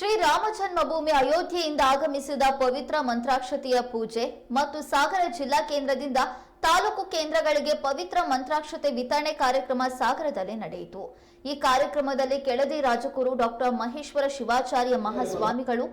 ಶ್ರೀರಾಮ ಜನ್ಮಭೂಮಿ ಅಯೋಧ್ಯೆಯಿಂದ ಆಗಮಿಸಿದ ಪವಿತ್ರ ಮಂತ್ರಾಕ್ಷತೆಯ ಪೂಜೆ ಮತ್ತು ಸಾಗರ ಜಿಲ್ಲಾ ಕೇಂದ್ರದಿಂದ ತಾಲೂಕು ಕೇಂದ್ರಗಳಿಗೆ ಪವಿತ್ರ ಮಂತ್ರಾಕ್ಷತೆ ವಿತರಣೆ ಕಾರ್ಯಕ್ರಮ ಸಾಗರದಲ್ಲಿ ನಡೆಯಿತು. ಈ ಕಾರ್ಯಕ್ರಮದಲ್ಲಿ ಕೆಳದಿ ರಾಜಗುರು ಡಾಕ್ಟರ್ ಮಹೇಶ್ವರ ಶಿವಾಚಾರ್ಯ ಮಹಾಸ್ವಾಮಿಗಳು,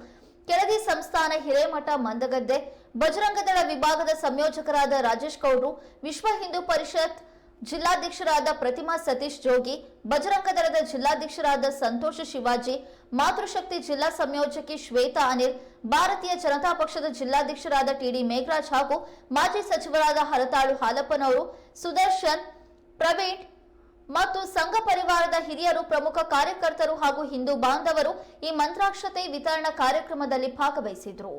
ಕೆಳದಿ ಸಂಸ್ಥಾನ ಹಿರೇಮಠ ಮಂದಗದ್ದೆ, ಬಜರಂಗದಳ ವಿಭಾಗದ ಸಂಯೋಜಕರಾದ ರಾಜೇಶ್ ಗೌಡ್ರು, ವಿಶ್ವ ಹಿಂದೂ ಪರಿಷತ್ ಜಿಲ್ಲಾಧ್ಯಕ್ಷರಾದ ಪ್ರತಿಮಾ ಸತೀಶ್ ಜೋಗಿ, ಬಜರಂಗ ದಳದ ಜಿಲ್ಲಾಧ್ಯಕ್ಷರಾದ ಸಂತೋಷ ಶಿವಾಜಿ, ಮಾತೃಶಕ್ತಿ ಜಿಲ್ಲಾ ಸಂಯೋಜಕಿ ಶ್ವೇತಾ ಅನಿಲ್, ಭಾರತೀಯ ಜನತಾ ಪಕ್ಷದ ಜಿಲ್ಲಾಧ್ಯಕ್ಷರಾದ ಟಿಡಿ ಮೇಘರಾಜ್ ಹಾಗೂ ಮಾಜಿ ಸಚಿವರಾದ ಹರತಾಳು ಹಾಲಪ್ಪನವರು, ಸುದರ್ಶನ್, ಪ್ರವೀಣ್ ಮತ್ತು ಸಂಘ ಪರಿವಾರದ ಹಿರಿಯರು ಪ್ರಮುಖ ಕಾರ್ಯಕರ್ತರು ಹಾಗೂ ಹಿಂದೂ ಬಾಂಧವರು ಈ ಮಂತ್ರಾಕ್ಷತೆ ವಿತರಣಾ ಕಾರ್ಯಕ್ರಮದಲ್ಲಿ ಭಾಗವಹಿಸಿದ್ರು.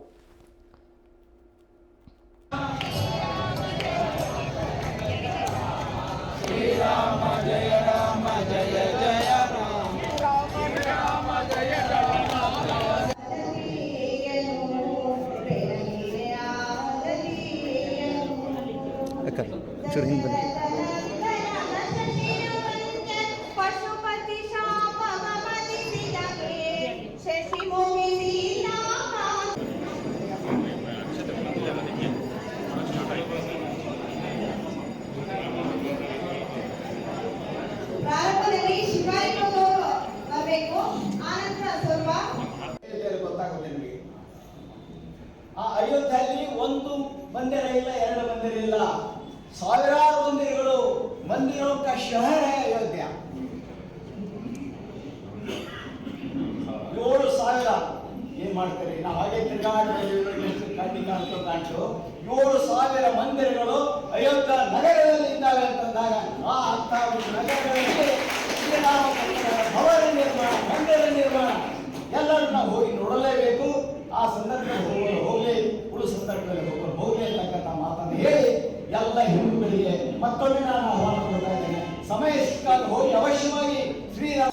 ಗೊತ್ತಾಗುತ್ತೆ ನಿಮಗೆ. ಆ ಅಯೋಧ್ಯೆಯಲ್ಲಿ ಒಂದು ಮಂದಿರ ಇಲ್ಲ ಎರಡು ಮಂದಿರ ಇಲ್ಲ. ಸಾವಿರಾರು ಮಂದಿರಗಳು ಮಂದಿರೋं का ಅಯೋಧ್ಯ. ಏಳು ಸಾವಿರ ಏನ್ ಮಾಡ್ತಾರೆ? ನಾವು ಹಾಗೆ ಕಣ್ಣಿ ಕಾಣ್ತೋ ಕಾಣ್ತು, ಏಳು ಸಾವಿರ ಮಂದಿರಗಳು ಅಯೋಧ್ಯ ನಗರದಲ್ಲಿ ಇದ್ದಾವೆ ಅಂತಂದಾಗ ಆ ಅಂತ ನಗರಗಳಲ್ಲಿ ಭವನ ನಿರ್ಮಾಣ, ಮಂದಿರ ನಿರ್ಮಾಣ ಎಲ್ಲರೂ ನಾವು ಹೋಗಿ ನೋಡಲೇಬೇಕು. ಎಲ್ಲ ಹಿಂದೂಗಳಿಗೆ ಮತ್ತೊಮ್ಮೆ ನಾನು ಆಹ್ವಾನ ಕೊಡ್ತಾ ಇದ್ದೇನೆ ಸಮಯ ಸಿಕ್ಕಾಗ ಹೋಗಿ ಅವಶ್ಯವಾಗಿ ಶ್ರೀರಾಮ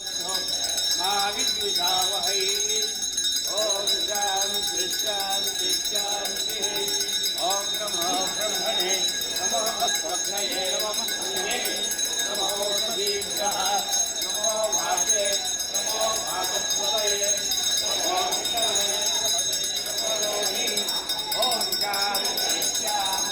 ಓಂ ನಮಃ ಬ್ರಹ್ಮಣೇ ನಮಃ ಸ್ವಪ್ನಯೇ